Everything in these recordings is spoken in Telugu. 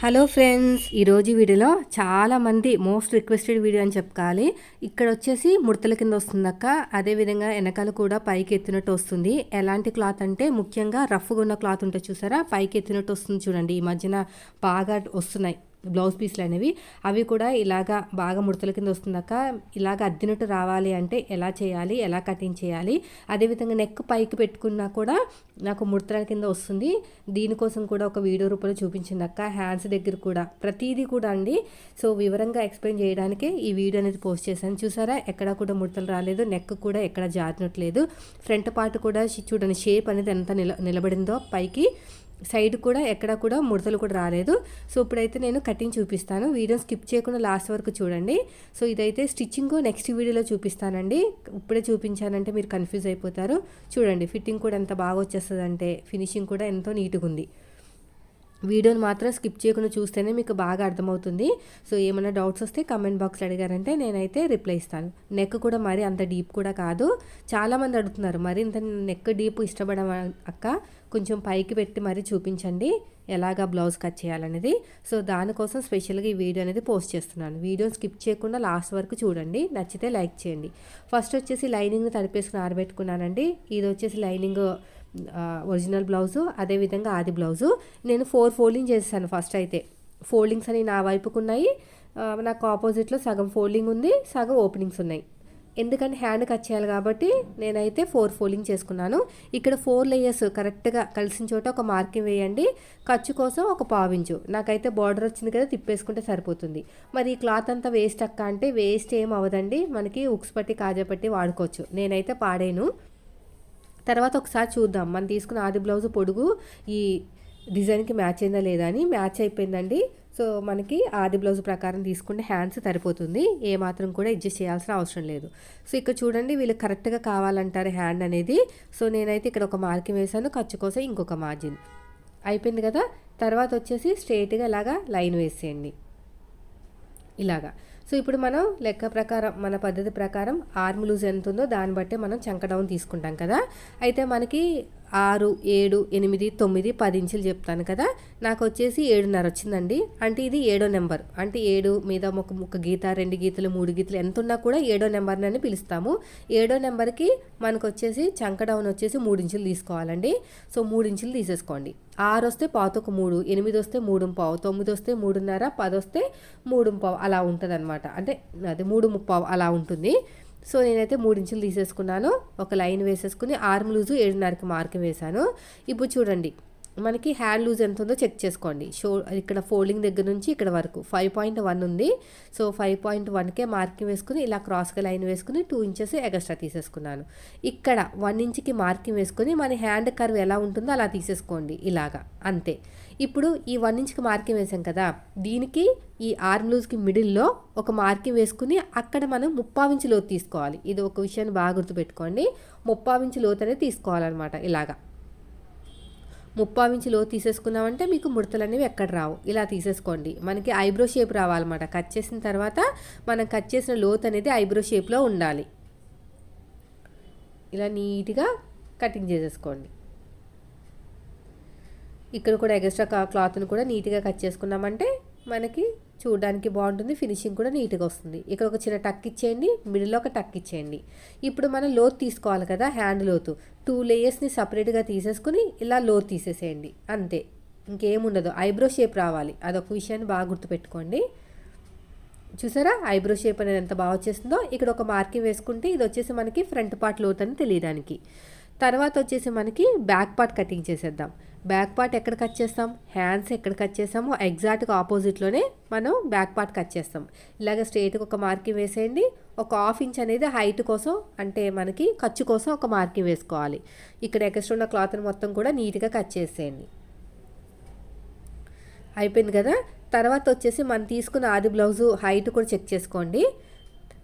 హలో ఫ్రెండ్స్ ఈరోజు వీడియోలో చాలా మంది మోస్ట్ రిక్వెస్టెడ్ వీడియో అని చెప్పాలి. ఇక్కడ వచ్చేసి ముడతల కింద వస్తుందక్క అదేవిధంగా వెనకాల కూడా పైకి ఎత్తినట్టు వస్తుంది. ఎలాంటి క్లాత్ అంటే ముఖ్యంగా రఫ్గా ఉన్న క్లాత్ ఉంటే చూసారా? పైకి ఎత్తినట్టు వస్తుంది చూడండి. ఈ మధ్యన బాగా వస్తున్నాయి. బ్లౌజ్ పీస్లు అనేవి అవి కూడా ఇలాగా బాగా ముడతల కింద వస్తుందాక ఇలాగ అద్దినట్టు రావాలి అంటే ఎలా చేయాలి ఎలా కటింగ్ చేయాలి అదేవిధంగా నెక్ పైకి పెట్టుకున్నా కూడా నాకు ముడతల కింద వస్తుంది. దీనికోసం కూడా ఒక వీడియో రూపంలో చూపించిందక్క హ్యాండ్స్ దగ్గర కూడా. ప్రతిదీ కూడా అండి. సో వివరంగా ఎక్స్ప్లెయిన్ చేయడానికే ఈ వీడియో అనేది పోస్ట్ చేశాను. చూసారా? ఎక్కడ కూడా ముడతలు రాలేదు నెక్ కూడా ఎక్కడ జారినట్లేదు. ఫ్రంట్ పార్ట్ కూడా చూడండి షేప్ అనేది ఎంత నిల నిలబడిందో పైకి. సైడ్ కూడా ఎక్కడ కూడా ముడతలు కూడా రాలేదు. సో ఇప్పుడైతే నేను కటింగ్ చూపిస్తాను. వీడియో స్కిప్ చేయకుండా లాస్ట్ వరకు చూడండి. సో ఇదైతే స్టిచ్చింగ్ నెక్స్ట్ వీడియోలో చూపిస్తానండి. ఇప్పుడే చూపించానంటే మీరు కన్ఫ్యూజ్ అయిపోతారు. చూడండి ఫిట్టింగ్ కూడా ఎంత బాగా వచ్చేస్తుంది అంటే ఫినిషింగ్ కూడా ఎంతో నీట్గా ఉంది వీడియోని మాత్రం స్కిప్ చేయకుండా చూస్తేనే మీకు బాగా అర్థమవుతుంది. సో ఏమైనా డౌట్స్ వస్తే కమెంట్ బాక్స్ అడిగారంటే నేనైతే రిప్లై ఇస్తాను. నెక్ కూడా మరీ అంత డీప్ కూడా కాదు. చాలామంది అడుగుతున్నారు మరి ఇంత నెక్ డీప్ ఇష్టపడడం అక్క? కొంచెం పైకి పెట్టి మరీ చూపించండి. ఎలాగా బ్లౌజ్ కట్ చేయాలనేది? సో దానికోసం స్పెషల్గా ఈ వీడియో అనేది పోస్ట్ చేస్తున్నాను. వీడియో స్కిప్ చేయకుండా లాస్ట్ వరకు చూడండి. నచ్చితే లైక్ చేయండి. ఫస్ట్ వచ్చేసి లైనింగ్ని తడిపేసుకుని ఆరబెట్టుకున్నానండి. ఇది వచ్చేసి లైనింగ్ ఒరిజినల్ బ్లౌజు అదేవిధంగా ఆది బ్లౌజు. నేను ఫోర్ ఫోల్డింగ్ చేశాను ఫస్ట్ అయితే. ఫోల్డింగ్స్ అని నా వైపుకు ఉన్నాయి. నాకు ఆపోజిట్లో సగం ఫోల్డింగ్ ఉంది సగం ఓపెనింగ్స్ ఉన్నాయి. ఎందుకంటే హ్యాండ్ కట్ చేయాలి కాబట్టి నేనైతే ఫోర్ ఫోల్డింగ్ చేసుకున్నాను. ఇక్కడ ఫోర్ లేయర్స్ కరెక్ట్గా కలిసిన చోట ఒక మార్కింగ్ వేయండి. ఖర్చు కోసం ఒక పావించు. నాకైతే బార్డర్ వచ్చింది కదా తిప్పేసుకుంటే సరిపోతుంది. మరి ఈ క్లాత్ అంతా వేస్ట్ అక్క అంటే వేస్ట్ ఏం అవ్వదండి. మనకి ఉక్స్ పట్టి కాజా పట్టి వాడుకోవచ్చు. నేనైతే పాడేను. తర్వాత ఒకసారి చూద్దాం. మనం తీసుకున్న ఆది బ్లౌజ్ పొడుగు ఈ డిజైన్కి మ్యాచ్ అయిందా లేదా అని మ్యాచ్ అయిపోయిందండి. సో మనకి ఆది బ్లౌజ్ ప్రకారం తీసుకుంటే హ్యాండ్స్ సరిపోతుంది. ఏ మాత్రం కూడా అడ్జస్ట్ చేయాల్సిన అవసరం లేదు. సో ఇక్కడ చూడండి వీళ్ళు కరెక్ట్గా కావాలంటారు హ్యాండ్ అనేది. సో నేనైతే ఇక్కడ ఒక మార్కింగ్ వేసాను ఖర్చు కోసం ఇంకొక మార్జిన్. అయిపోయింది కదా? తర్వాత వచ్చేసి స్ట్రైట్గా ఇలాగా లైన్ వేసేయండి. ఇలాగా. సో ఇప్పుడు మనం లెక్క ప్రకారం మన పద్ధతి ప్రకారం ఆర్మ్ లూజ్ ఎంత ఉందో దాన్ని బట్టి మనం చంక డౌన్ తీసుకుంటాం కదా. అయితే మనకి ఆరు ఏడు ఎనిమిది తొమ్మిది పది ఇంచులు చెప్తాను కదా? నాకు వచ్చేసి ఏడున్నర వచ్చిందండి. అంటే ఇది ఏడో నెంబర్. అంటే ఏడు మీద ఒక ముక్క గీత రెండు గీతలు మూడు గీతలు ఎంత ఉన్నా కూడా ఏడో నెంబర్ని అని పిలుస్తాము. ఏడో నెంబర్కి మనకు వచ్చేసి చంక డౌన్ వచ్చేసి మూడు ఇంచులు తీసుకోవాలండి. సో మూడు ఇంచులు తీసేసుకోండి. ఆరు వస్తే పాతొక మూడు ఎనిమిది వస్తే మూడు పావు తొమ్మిది వస్తే మూడున్నర పది వస్తే మూడు పావు అలా ఉంటుంది అనమాట అంటే అది మూడు ముప్పావు అలా ఉంటుంది. సో నేనైతే మూడు ఇంచులు తీసేసుకున్నాను. ఒక లైన్ వేసేసుకుని ఆర్మ్ లూజు ఏడున్నరకి మార్క్ వేశాను. ఇప్పుడు చూడండి. మనకి హ్యాండ్ లూజ్ ఎంత ఉందో చెక్ చేసుకోండి. షో ఇక్కడ ఫోల్డింగ్ దగ్గర నుంచి ఇక్కడ వరకు ఫైవ్ పాయింట్ వన్ ఉంది. సో ఫైవ్ పాయింట్ వన్కే మార్కింగ్ వేసుకుని ఇలా క్రాస్గా లైన్ వేసుకుని టూ ఇంచెస్ ఎక్స్ట్రా తీసేసుకున్నాను. ఇక్కడ వన్ ఇంచ్కి మార్కింగ్ వేసుకుని మన హ్యాండ్ కర్వ్ ఎలా ఉంటుందో అలా తీసేసుకోండి ఇలాగా. అంతే. ఇప్పుడు ఈ వన్ ఇంచ్కి మార్కింగ్ వేసాం కదా దీనికి ఈ ఆర్మ్ లూజ్కి మిడిల్లో ఒక మార్కింగ్ వేసుకుని అక్కడ మనం ముప్పావించి లోతు తీసుకోవాలి. ఇది ఒక విషయాన్ని బాగా గుర్తుపెట్టుకోండి. ముప్పావించి లోతు అనేది తీసుకోవాలన్నమాట ఇలాగా. ముప్పావించిలో లోతు తీసేసుకున్నామంటే మీకు ముడతలు అనేవి ఎక్కడ రావు. ఇలా తీసేసుకోండి. మనకి ఐబ్రో షేప్ రావాలన్నమాట. కట్ చేసిన తర్వాత మనం కట్ చేసిన లోతు అనేది ఐబ్రో షేప్లో ఉండాలి. ఇలా నీట్గా కటింగ్ చేసేసుకోండి. ఇక్కడ కూడా ఎక్స్ట్రా క్లాత్ని కూడా నీట్గా కట్ చేసుకున్నామంటే మనకి చూడడానికి బాగుంటుంది ఫినిషింగ్ కూడా నీట్గా వస్తుంది. ఇక్కడ ఒక చిన్న టక్ ఇచ్చేయండి మిడిల్లో ఒక టక్ ఇచ్చేయండి. ఇప్పుడు మనం లోతు తీసుకోవాలి కదా హ్యాండ్ లోతు. టూ లేయర్స్ని సపరేట్గా తీసేసుకుని ఇలా లోతు తీసేసేయండి. అంతే. ఇంకేముండదు. ఐబ్రో షేప్ రావాలి. అదొక విషయాన్ని బాగా గుర్తుపెట్టుకోండి. చూసారా? ఐబ్రో షేప్ అనేది ఎంత బాగా వచ్చేస్తుందో. ఇక్కడ ఒక మార్కింగ్ వేసుకుంటే ఇది వచ్చేసి మనకి ఫ్రంట్ పార్ట్ లోత్ అని తెలియడానికి. తర్వాత వచ్చేసి మనకి బ్యాక్ పార్ట్ కటింగ్ చేసేద్దాం. బ్యాక్ పార్ట్ ఎక్కడ కట్ చేస్తాం? హ్యాండ్స్ ఎక్కడ కట్ చేస్తామో ఎగ్జాక్ట్గా ఆపోజిట్లోనే మనం బ్యాక్ పార్ట్ కట్ చేస్తాం. ఇలాగ స్ట్రేట్గా ఒక మార్కింగ్ వేసేయండి. ఒక హాఫ్ ఇంచ్ అనేది హైట్ కోసం అంటే మనకి ఖర్చు కోసం ఒక మార్కింగ్ వేసుకోవాలి. ఇక్కడ ఎక్స్ట్రా ఉన్న క్లాత్ని మొత్తం కూడా నీట్గా కట్ చేసేయండి. అయిపోయింది కదా? తర్వాత వచ్చేసి మనం తీసుకున్న ఆది బ్లౌజు హైట్ కూడా చెక్ చేసుకోండి.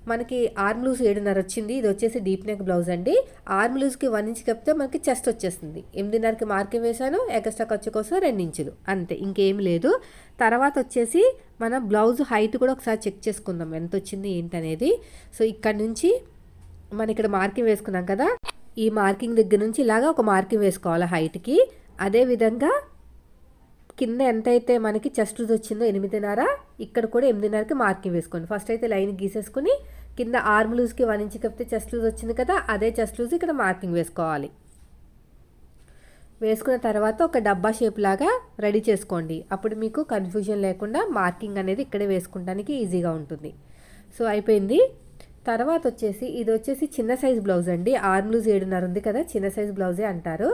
మనకి ఆర్మ్ లూజ్ ఏడున్నర వచ్చింది ఇది వచ్చేసి డీప్ నెక్ బ్లౌజ్ అండి. ఆర్మ్ లూజ్కి వన్ ఇంచ్ కప్పితే మనకి చెస్ట్ వచ్చేస్తుంది. ఎనిమిదిన్నరకి మార్కింగ్ వేసాను ఎక్స్ట్రా ఖర్చు కోసం రెండు ఇంచులు. అంతే ఇంకేం లేదు. తర్వాత వచ్చేసి మన బ్లౌజ్ హైట్ కూడా ఒకసారి చెక్ చేసుకుందాం ఎంత వచ్చింది ఏంటనేది సో ఇక్కడ నుంచి మన ఇక్కడ మార్కింగ్ వేసుకున్నాం కదా ఈ మార్కింగ్ దగ్గర నుంచి ఇలాగా ఒక మార్కింగ్ వేసుకోవాలి హైట్కి. అదేవిధంగా కింద ఎంతైతే మనకి చెస్ట్ వచ్చిందో ఎనిమిదిన్నర ఇక్కడ కూడా ఎనిమిదిన్నరకి మార్కింగ్ వేసుకోండి. ఫస్ట్ అయితే లైన్ గీసేసుకుని కింద ఆర్మ్ లూజ్కి వన్ ఇంచ్ కప్పితే చెస్ట్ లూజ్ వచ్చింది కదా అదే చెస్ట్ లూజ్ ఇక్కడ మార్కింగ్ వేసుకోవాలి. వేసుకున్న తర్వాత ఒక డబ్బా షేప్ లాగా రెడీ చేసుకోండి. అప్పుడు మీకు కన్ఫ్యూజన్ లేకుండా మార్కింగ్ అనేది ఇక్కడే వేసుకోవడానికి ఈజీగా ఉంటుంది. సో అయిపోయింది. తర్వాత వచ్చేసి ఇది వచ్చేసి చిన్న సైజ్ బ్లౌజ్ అండి. ఆర్మ్ లూజ్ ఏడున్నర ఉంది కదా చిన్న సైజ్ బ్లౌజే అంటారు.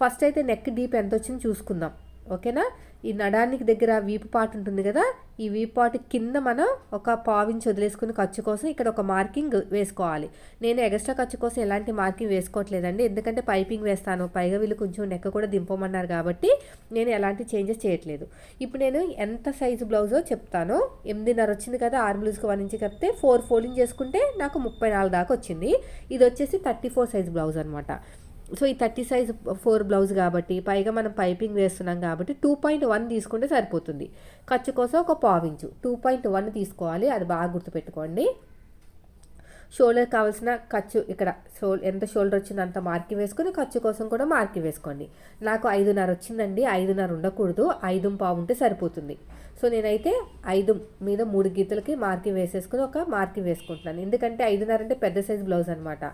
ఫస్ట్ అయితే నెక్ డీప్ ఎంత వచ్చింది చూసుకుందాం. ఓకేనా ఈ నడానికి దగ్గర వీపు పాటు ఉంటుంది కదా ఈ వీపు పాటు కింద మనం ఒక పావించి వదిలేసుకుని ఖర్చు కోసం ఇక్కడ ఒక మార్కింగ్ వేసుకోవాలి. నేను ఎక్స్ట్రా ఖర్చు కోసం ఎలాంటి మార్కింగ్ వేసుకోవట్లేదండి. ఎందుకంటే పైపింగ్ వేస్తాను. పైగా వీళ్ళు కొంచెం నెక్క కూడా దింపమన్నారు కాబట్టి నేను ఎలాంటి చేంజెస్ చేయట్లేదు. ఇప్పుడు నేను ఎంత సైజు బ్లౌజో చెప్తాను. ఎనిమిదిన్నర వచ్చింది కదా ఆరు బ్లౌజ్కి వన్ ఇంచ్ కప్పితే ఫోర్ ఫోల్డింగ్ చేసుకుంటే నాకు ముప్పై నాలుగు దాకా వచ్చింది. ఇది వచ్చేసి థర్టీ ఫోర్ సైజ్ బ్లౌజ్ అనమాట సో ఈ థర్టీ సైజ్ ఫోర్ బ్లౌజ్ కాబట్టి పైగా మనం పైపింగ్ వేస్తున్నాం కాబట్టి టూ పాయింట్ వన్ తీసుకుంటే సరిపోతుంది. ఖర్చు కోసం ఒక పావించు టూ పాయింట్ వన్ తీసుకోవాలి. అది బాగా గుర్తుపెట్టుకోండి. షోల్డర్ కావాల్సిన ఖర్చు ఇక్కడ షో ఎంత షోల్డర్ వచ్చిందో అంత మార్కి వేసుకొని ఖర్చు కోసం కూడా మార్కింగ్ వేసుకోండి. నాకు ఐదున్నర వచ్చిందండి. ఐదున్నర ఉండకూడదు. ఐదు పావు ఉంటే సరిపోతుంది. సో నేనైతే ఐదు మీద మూడు గీతలకి మార్కింగ్ వేసేసుకుని ఒక మార్కింగ్ వేసుకుంటున్నాను. ఎందుకంటే ఐదున్నర అంటే పెద్ద సైజ్ బ్లౌజ్ అనమాట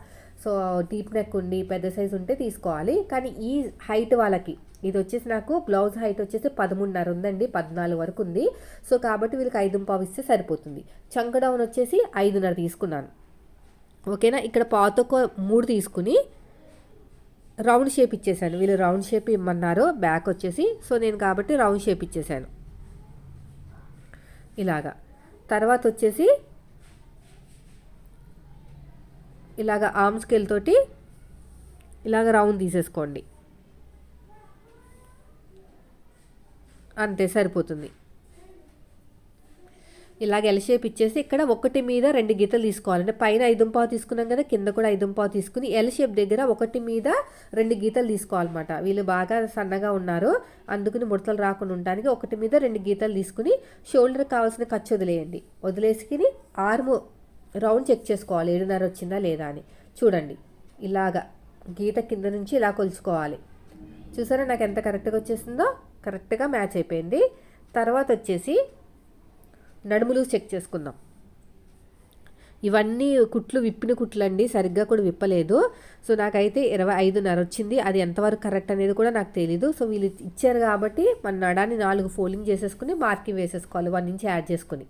సో డీప్ నెక్ ఉండి పెద్ద సైజ్ ఉంటే తీసుకోవాలి. కానీ ఈ హైట్ వాళ్ళకి ఇది వచ్చేసి నాకు బ్లౌజ్ హైట్ వచ్చేసి పదమూడున్నర ఉందండి పద్నాలుగు వరకు ఉంది. సో కాబట్టి వీళ్ళకి ఐదు పావు ఇస్తే సరిపోతుంది. చంక డౌన్ వచ్చేసి ఐదున్నర తీసుకున్నాను. ఓకేనా? ఇక్కడ పాతొక మూడు తీసుకుని రౌండ్ షేప్ ఇచ్చేసాను. వీళ్ళు రౌండ్ షేప్ ఇమ్మన్నారు బ్యాక్ వచ్చేసి. సో నేను కాబట్టి రౌండ్ షేప్ ఇచ్చేసాను. ఇలాగా. తర్వాత వచ్చేసి ఇలాగ ఆర్మ్ స్కేల్ తోటి ఇలాగ రౌండ్ తీసేసుకోండి. అంతే సరిపోతుంది. ఇలాగ ఎల్ షేప్ ఇచ్చేసి ఇక్కడ ఒకటి మీద రెండు గీతలు తీసుకోవాలి. అంటే పైన ఐదుంపావు తీసుకున్నాం కదా కింద కూడా ఐదు పావు తీసుకుని ఎల్ షేప్ దగ్గర ఒకటి మీద రెండు గీతలు తీసుకోవాలన్నమాట. వీళ్ళు బాగా సన్నగా ఉన్నారు. అందుకుని ముడతలు రాకుండా ఉండడానికి ఒకటి మీద రెండు గీతలు తీసుకుని షోల్డర్ కావాల్సిన ఖర్చు వదిలేయండి. వదిలేసుకుని ఆర్ము రౌండ్ చెక్ చేసుకోవాలి. ఏడున్నర వచ్చిందా లేదా అని. చూడండి. ఇలాగా గీత కింద నుంచి ఇలా కొలుచుకోవాలి. చూసారా నాకు ఎంత కరెక్ట్గా వచ్చేసిందో? కరెక్ట్గా మ్యాచ్ అయిపోయింది. తర్వాత వచ్చేసి నడుములు చెక్ చేసుకుందాం. ఇవన్నీ కుట్లు విప్పిన కుట్లు అండి సరిగ్గా కూడా విప్పలేదు. సో నాకైతే ఇరవై ఐదున్నర వచ్చింది. అది ఎంతవరకు కరెక్ట్ అనేది కూడా నాకు తెలీదు. సో వీళ్ళు ఇచ్చారు కాబట్టి మన నడాన్ని నాలుగు ఫోల్డింగ్ చేసేసుకుని మార్కింగ్ వేసేసుకోవాలి. వన్ నుంచి యాడ్ చేసుకుని.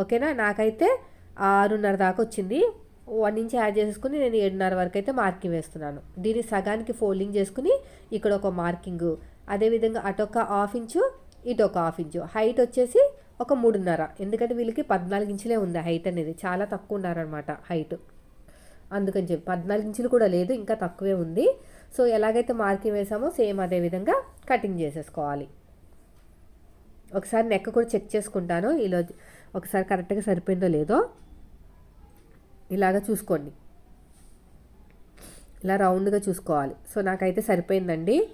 ఓకేనా? నాకైతే ఆరున్నర దాకా వచ్చింది. వన్ ఇంచ్ యాడ్ చేసుకుని నేను ఏడున్నర వరకు అయితే మార్కింగ్ వేస్తున్నాను. దీన్ని సగానికి ఫోల్డింగ్ చేసుకుని ఇక్కడ ఒక మార్కింగ్. అదేవిధంగా అటొక హాఫ్ ఇంచు ఇటు ఒక హాఫ్ ఇంచు. హైట్ వచ్చేసి ఒక మూడున్నర. ఎందుకంటే వీళ్ళకి పద్నాలుగు ఇంచులే ఉంది హైట్ అనేది. చాలా తక్కువ ఉన్నారనమాట హైట్. అందుకని చెప్పి పద్నాలుగు ఇంచులు కూడా లేదు ఇంకా తక్కువే ఉంది. సో ఎలాగైతే మార్కింగ్ వేసామో సేమ్ అదే విధంగా కటింగ్ చేసేసుకోవాలి. ఒకసారి నెక్ కూడా చెక్ చేసుకుంటాను. ఈరోజు ఒకసారి కరెక్ట్గా సరిపోయిందో లేదో. ఇలాగ చూసుకోండి. ఇలా రౌండ్గా చూసుకోవాలి. సో నాకైతే సరిపోయిందండి.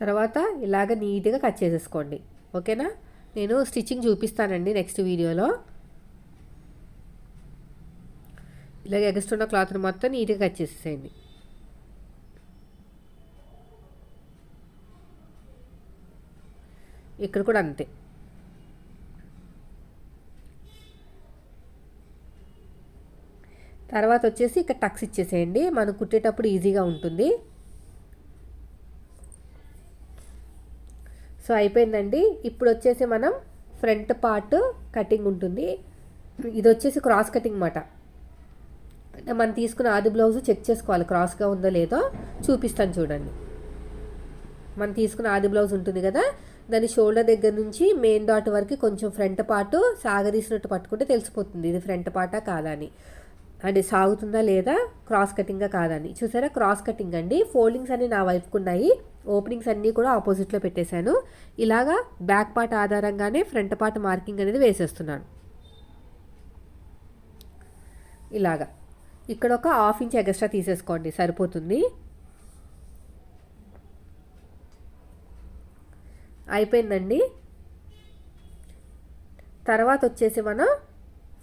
తర్వాత ఇలాగ నీట్గా కట్ చేసేసుకోండి. ఓకేనా? నేను స్టిచ్చింగ్ చూపిస్తానండి నెక్స్ట్ వీడియోలో. ఇలాగ ఎగస్టున్న క్లాత్ని మొత్తం నీట్గా కట్ చేసేసేయండి. ఇక్కడ కూడా అంతే. తర్వాత వచ్చేసి ఇక్కడ టక్స్ ఇచ్చేసేయండి. మనం కుట్టేటప్పుడు ఈజీగా ఉంటుంది. సో అయిపోయిందండి. ఇప్పుడు వచ్చేసి మనం ఫ్రంట్ పార్ట్ కటింగ్ ఉంటుంది. ఇది వచ్చేసి క్రాస్ కటింగ్ మాట అంటే మనం తీసుకున్న ఆది బ్లౌజ్ చెక్ చేసుకోవాలి. క్రాస్గా ఉందో లేదో చూపిస్తాను చూడండి. మనం తీసుకున్న ఆది బ్లౌజ్ ఉంటుంది కదా దాని షోల్డర్ దగ్గర నుంచి మెయిన్ డాట్ వరకు కొంచెం ఫ్రంట్ పార్ట్ సాగదీసినట్టు పట్టుకుంటే తెలిసిపోతుంది. ఇది ఫ్రంట్ పార్టా కాదా అని. అంటే సాగుతుందా లేదా? క్రాస్ కటింగ్గా కాదని చూసారా? క్రాస్ కటింగ్ అండి. ఫోల్డింగ్స్ అన్నీ నా వైపుకున్నాయి ఓపెనింగ్స్ అన్నీ కూడా ఆపోజిట్లో పెట్టేశాను. ఇలాగా బ్యాక్ పార్ట్ ఆధారంగానే ఫ్రంట్ పార్ట్ మార్కింగ్ అనేది వేసేస్తున్నాను. ఇలాగా. ఇక్కడ ఒక హాఫ్ ఇంచ్ ఎక్స్ట్రా తీసేసుకోండి. సరిపోతుంది. అయిపోయిందండి. తర్వాత వచ్చేసి మనం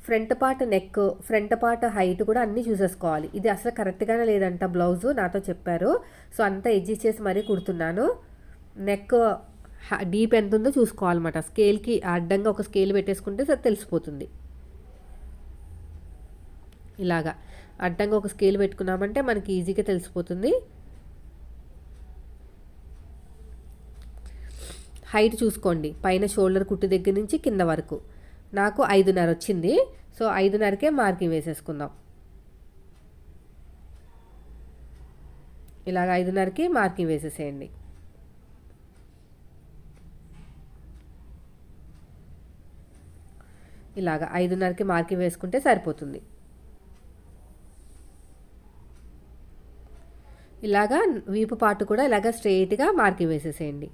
front part neck front part height కూడా అన్నీ చూసేసుకోవాలి. ఇది అసలు కరెక్ట్గానే లేదంట బ్లౌజు నాతో చెప్పారు. సో అంతా అడ్జస్ట్ చేసి మరీ కుడుతున్నాను. నెక్ డీప్ ఎంత ఉందో చూసుకోవాలన్నమాట. స్కేల్కి అడ్డంగా ఒక స్కేల్ పెట్టేసుకుంటే సరే తెలిసిపోతుంది. ఇలాగా. అడ్డంగా ఒక స్కేల్ పెట్టుకున్నామంటే మనకి ఈజీగా తెలిసిపోతుంది. హైట్ చూసుకోండి. పైన షోల్డర్ కుట్టు దగ్గర నుంచి కింద వరకు. నాకు ఐదున్నర వచ్చింది. సో ఐదున్నరకే మార్కింగ్ వేసేసుకుందాం. ఇలాగ ఐదున్నరకి మార్కింగ్ వేసేసేయండి. ఇలాగ ఐదున్నరకి మార్కింగ్ వేసుకుంటే సరిపోతుంది. ఇలాగా వీపు పాటు కూడా ఇలాగ స్ట్రెయిట్గా మార్కింగ్ వేసేసేయండి.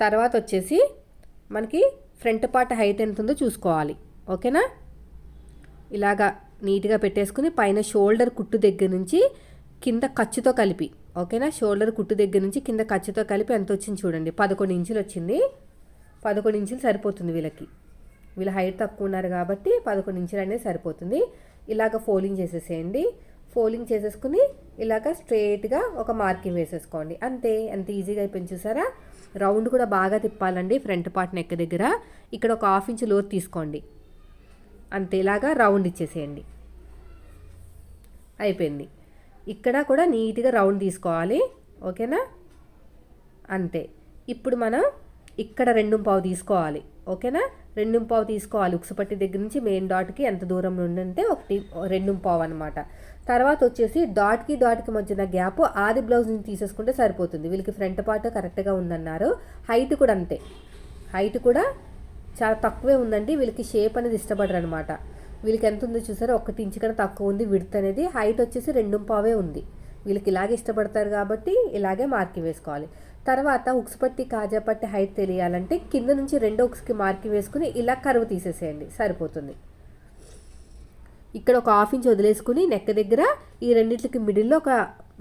తర్వాత వచ్చేసి మనకి ఫ్రంట్ పార్ట్ హైట్ ఎంత ఉందో చూసుకోవాలి. ఓకేనా? ఇలాగా నీట్గా పెట్టేసుకుని పైన షోల్డర్ కుట్టు దగ్గర నుంచి కింద ఖర్చుతో కలిపి ఓకేనా? షోల్డర్ కుట్టు దగ్గర నుంచి కింద ఖర్చుతో కలిపి ఎంత వచ్చింది చూడండి. పదకొండు ఇంచులు వచ్చింది. పదకొండు ఇంచులు సరిపోతుంది వీళ్ళకి. వీళ్ళ హైట్ తక్కువ ఉన్నారు కాబట్టి పదకొండు ఇంచులు అనేది సరిపోతుంది. ఇలాగ ఫోలింగ్ చేసేసేయండి. ఫోలింగ్ చేసేసుకుని ఇలాగ స్ట్రేట్గా ఒక మార్కింగ్ వేసేసుకోండి. అంతే ఎంత ఈజీగా అయిపోయింది చూసారా? రౌండ్ కూడా బాగా తిప్పాలండి ఫ్రంట్ పార్ట్ నెక్ దగ్గర. ఇక్కడ ఒక హాఫ్ ఇంచ్ లోతు తీసుకోండి. అంతే ఇలాగా రౌండ్ ఇచ్చేసేయండి. అయిపోయింది. ఇక్కడ కూడా నీట్గా రౌండ్ తీసుకోవాలి. ఓకేనా? అంతే. ఇప్పుడు మనం ఇక్కడ రెండు పావు తీసుకోవాలి. ఓకేనా? రెండు పావు తీసుకోవాలి. ఉక్సుపట్టి దగ్గర నుంచి మెయిన్ డాట్కి ఎంత దూరం నుండి అంటే ఒకటి రెండు పావు అనమాట తర్వాత వచ్చేసి డాట్కి డాట్కి మధ్యన గ్యాప్ ఆది బ్లౌజ్ నుంచి తీసేసుకుంటే సరిపోతుంది. వీళ్ళకి ఫ్రంట్ పార్ట్ కరెక్ట్గా ఉందన్నారు. హైట్ కూడా అంతే. హైట్ కూడా చాలా తక్కువే ఉందండి. వీళ్ళకి షేప్ అనేది ఇష్టపడరు అనమాట వీళ్ళకి ఎంత ఉందో చూసారో? ఒకటి ఇంచు కన్నా తక్కువ ఉంది విడత్ అనేది. హైట్ వచ్చేసి రెండు పావే ఉంది. వీళ్ళకి ఇలాగే ఇష్టపడతారు కాబట్టి ఇలాగే మార్కింగ్ వేసుకోవాలి. తర్వాత ఉక్స్ పట్టి కాజా పట్టి హైట్ తెలియాలంటే కింద నుంచి రెండో ఉక్స్కి మార్కింగ్ వేసుకుని ఇలా కరువు తీసేసేయండి. సరిపోతుంది. ఇక్కడ ఒక హాఫ్ ఇంచ్ వదిలేసుకుని నెక్క దగ్గర ఈ రెండింటికి మిడిల్లో ఒక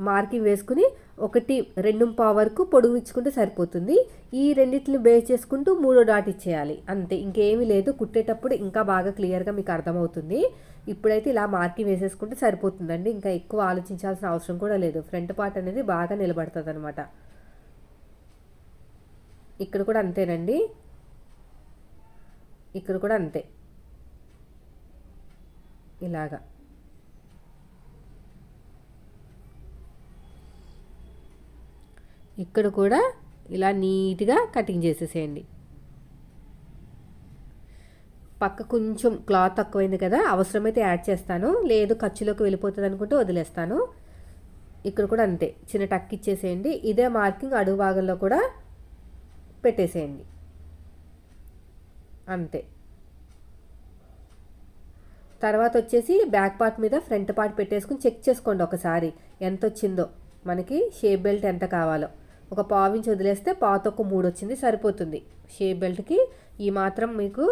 మార్కింగ్ వేసుకుని ఒకటి రెండు పావు వరకు పొడుగు ఇచ్చుకుంటే సరిపోతుంది. ఈ రెండింటిని బేస్ చేసుకుంటూ మూడో డాట్ ఇచ్చేయాలి. అంతే ఇంకేమీ లేదు. కుట్టేటప్పుడు ఇంకా బాగా క్లియర్గా మీకు అర్థమవుతుంది. ఇప్పుడైతే ఇలా మార్కింగ్ వేసేసుకుంటే సరిపోతుందండి. ఇంకా ఎక్కువ ఆలోచించాల్సిన అవసరం కూడా లేదు. ఫ్రంట్ పార్ట్ అనేది బాగా నిలబడుతుంది అనమాట ఇక్కడ కూడా అంతేనండి. ఇక్కడ కూడా అంతే. ఇలాగా. ఇక్కడ కూడా ఇలా నీట్గా కటింగ్ చేసేసేయండి. పక్క కొంచెం క్లాత్ తక్కువైంది కదా అవసరమైతే యాడ్ చేస్తాను. లేదు ఖర్చులోకి వెళ్ళిపోతుంది అనుకుంటే వదిలేస్తాను. ఇక్కడ కూడా అంతే చిన్న టక్ ఇచ్చేసేయండి. ఇదే మార్కింగ్ అడుగు భాగంలో కూడా పెట్టేసేయండి. అంతే. తర్వాత వచ్చేసి బ్యాక్ పార్ట్ మీద ఫ్రంట్ పార్ట్ పెట్టేసుకుని చెక్ చేసుకోండి ఒకసారి. ఎంత వచ్చిందో మనకి షేప్ బెల్ట్ ఎంత కావాలో. ఒక పావించి వదిలేస్తే పాత ఒక మూడు వచ్చింది సరిపోతుంది. షేప్ బెల్ట్కి ఈ మాత్రం మీకు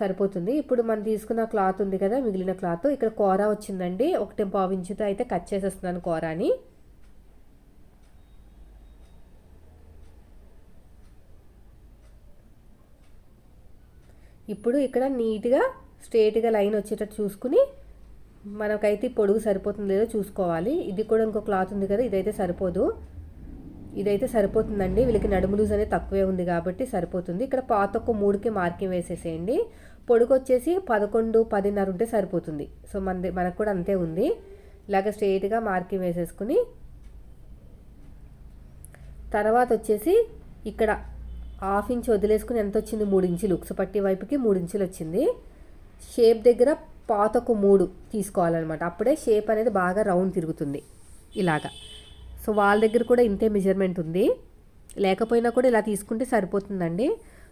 సరిపోతుంది. ఇప్పుడు మనం తీసుకున్న క్లాత్ ఉంది కదా మిగిలిన క్లాత్. ఇక్కడ కూర వచ్చిందండి. ఒకటి పావించుతో అయితే కట్ చేసేస్తున్నాను కూరని. ఇప్పుడు ఇక్కడ నీట్గా స్ట్రేట్గా లైన్ వచ్చేటట్టు చూసుకుని మనకైతే పొడుగు సరిపోతుంది లేదో చూసుకోవాలి. ఇది కూడా ఇంకో క్లాత్ ఉంది కదా ఇదైతే సరిపోదు. ఇదైతే సరిపోతుందండి. వీళ్ళకి నడుము లూజ్ అనేది తక్కువే ఉంది కాబట్టి సరిపోతుంది. ఇక్కడ పాత ఒక మూడుకి మార్కింగ్ వేసేసేయండి. పొడుగు వచ్చేసి పదకొండు పదిన్నర ఉంటే సరిపోతుంది. సో మన మనకు కూడా అంతే ఉంది. ఇలాగ స్ట్రేట్గా మార్కింగ్ వేసేసుకుని తర్వాత వచ్చేసి ఇక్కడ హాఫ్ ఇంచ్ వదిలేసుకుని ఎంత వచ్చింది? మూడు ఇంచులు. ఉక్సపట్టి వైపుకి మూడు ఇంచులు వచ్చింది. షేప్ దగ్గర పాతకు మూడు తీసుకోవాలన్నమాట. అప్పుడే షేప్ అనేది బాగా రౌండ్ తిరుగుతుంది. ఇలాగా. సో వాళ్ళ దగ్గర కూడా ఇంతే మెజర్మెంట్ ఉంది. లేకపోయినా కూడా ఇలా తీసుకుంటే సరిపోతుందండి.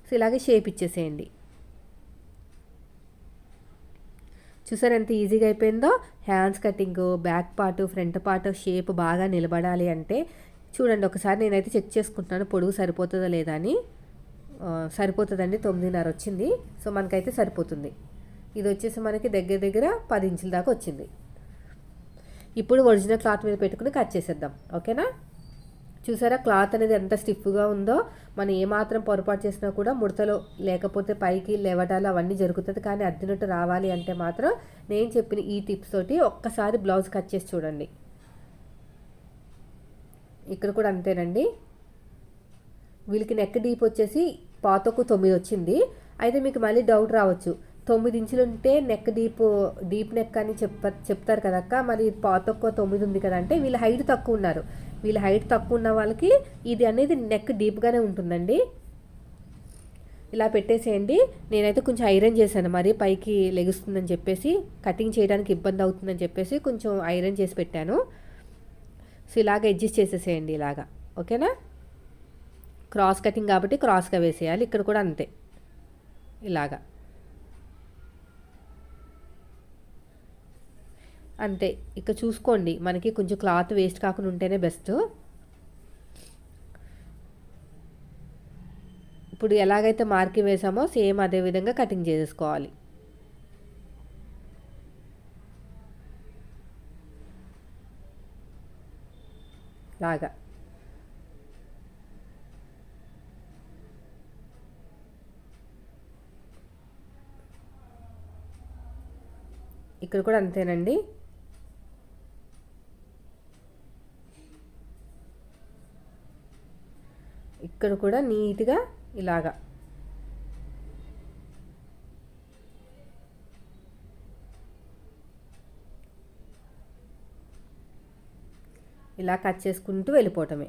సో ఇలాగే షేప్ ఇచ్చేసేయండి. చూసారు ఎంత ఈజీగా అయిపోయిందో? Hands cutting back part front part shape బాగా నిలబడాలి అంటే చూడండి ఒకసారి నేనైతే చెక్ చేసుకుంటున్నాను పొడుగు సరిపోతుందా లేదా అని. సరిపోతుందండి తొమ్మిదిన్నర వచ్చింది. సో మనకైతే సరిపోతుంది. ఇది వచ్చేసి మనకి దగ్గర దగ్గర పది ఇంచుల దాకా వచ్చింది. ఇప్పుడు ఒరిజినల్ క్లాత్ మీద పెట్టుకుని కట్ చేసేద్దాం. ఓకేనా? చూసారా? క్లాత్ అనేది ఎంత స్టిఫ్గా ఉందో మనం ఏమాత్రం పొరపాటు చేసినా కూడా ముడతలు లేకపోతే పైకి లేవటాలు అవన్నీ జరుగుతుంది. కానీ అద్దినట్టు రావాలి అంటే మాత్రం నేను చెప్పిన ఈ టిప్స్ తోటి ఒక్కసారి బ్లౌజ్ కట్ చేసి చూడండి. ఇక్కడ కూడా అంతేనండి. వీళ్ళకి నెక్ డీప్ వచ్చేసి పాతకు తొమ్మిది వచ్చింది. అయితే మీకు మళ్ళీ డౌట్ రావచ్చు. తొమ్మిది ఇంచులు ఉంటే నెక్ డీప్ డీప్ నెక్ అని చెప్ప చెప్తారు కదక్క మరి పాతొక్క తొమ్మిది ఉంది కదా అంటే వీళ్ళ హైట్ తక్కువ ఉన్నారు. వీళ్ళ హైట్ తక్కువ ఉన్న వాళ్ళకి ఇది అనేది నెక్ డీప్గానే ఉంటుందండి. ఇలా పెట్టేసేయండి. నేనైతే కొంచెం ఐరన్ చేశాను. మరి పైకి లెగుస్తుందని చెప్పేసి కటింగ్ చేయడానికి ఇబ్బంది అవుతుందని చెప్పేసి కొంచెం ఐరన్ చేసి పెట్టాను. సో ఇలాగ అడ్జస్ట్ చేసేసేయండి ఇలాగా. ఓకేనా? క్రాస్ కటింగ్ కాబట్టి క్రాస్గా వేసేయాలి. ఇక్కడ కూడా అంతే. ఇలాగా. అంతే ఇక చూసుకోండి మనకి కొంచెం క్లాత్ వేస్ట్ కాకుండా ఉంటేనే బెస్ట్. ఇప్పుడు ఎలాగైతే మార్కింగ్ వేసామో సేమ్ అదే విధంగా కటింగ్ చేసేసుకోవాలి. లాగా. ఇక్కడ కూడా అంతేనండి. ఇక్కడ కూడా నీట్గా ఇలాగా. ఇలా కట్ చేసుకుంటూ వెళ్ళిపోవటమే.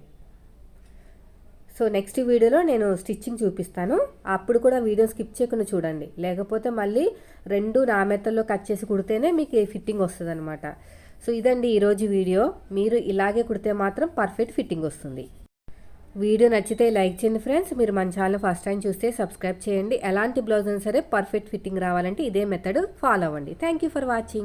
సో నెక్స్ట్ వీడియోలో నేను స్టిచ్చింగ్ చూపిస్తాను. అప్పుడు కూడా వీడియో స్కిప్ చేయకుండా చూడండి. లేకపోతే మళ్ళీ రెండు నామెత్తల్లో కట్ చేసి కుడితేనే మీకు ఫిట్టింగ్ వస్తుంది అనమాట సో ఇదండి ఈరోజు వీడియో. మీరు ఇలాగే కుడితే మాత్రం పర్ఫెక్ట్ ఫిట్టింగ్ వస్తుంది. వీడియో నచ్చితే లైక్ చేయండి ఫ్రెండ్స్. మీరు మన ఛానల్ ఫస్ట్ టైం చూస్తే సబ్స్క్రైబ్ చేయండి. ఎలాంటి బ్లౌజ్ అయినా సరే పర్ఫెక్ట్ ఫిట్టింగ్ రావాలంటే ఇదే మెథడ్ ఫాలో అవ్వండి. Thank you for watching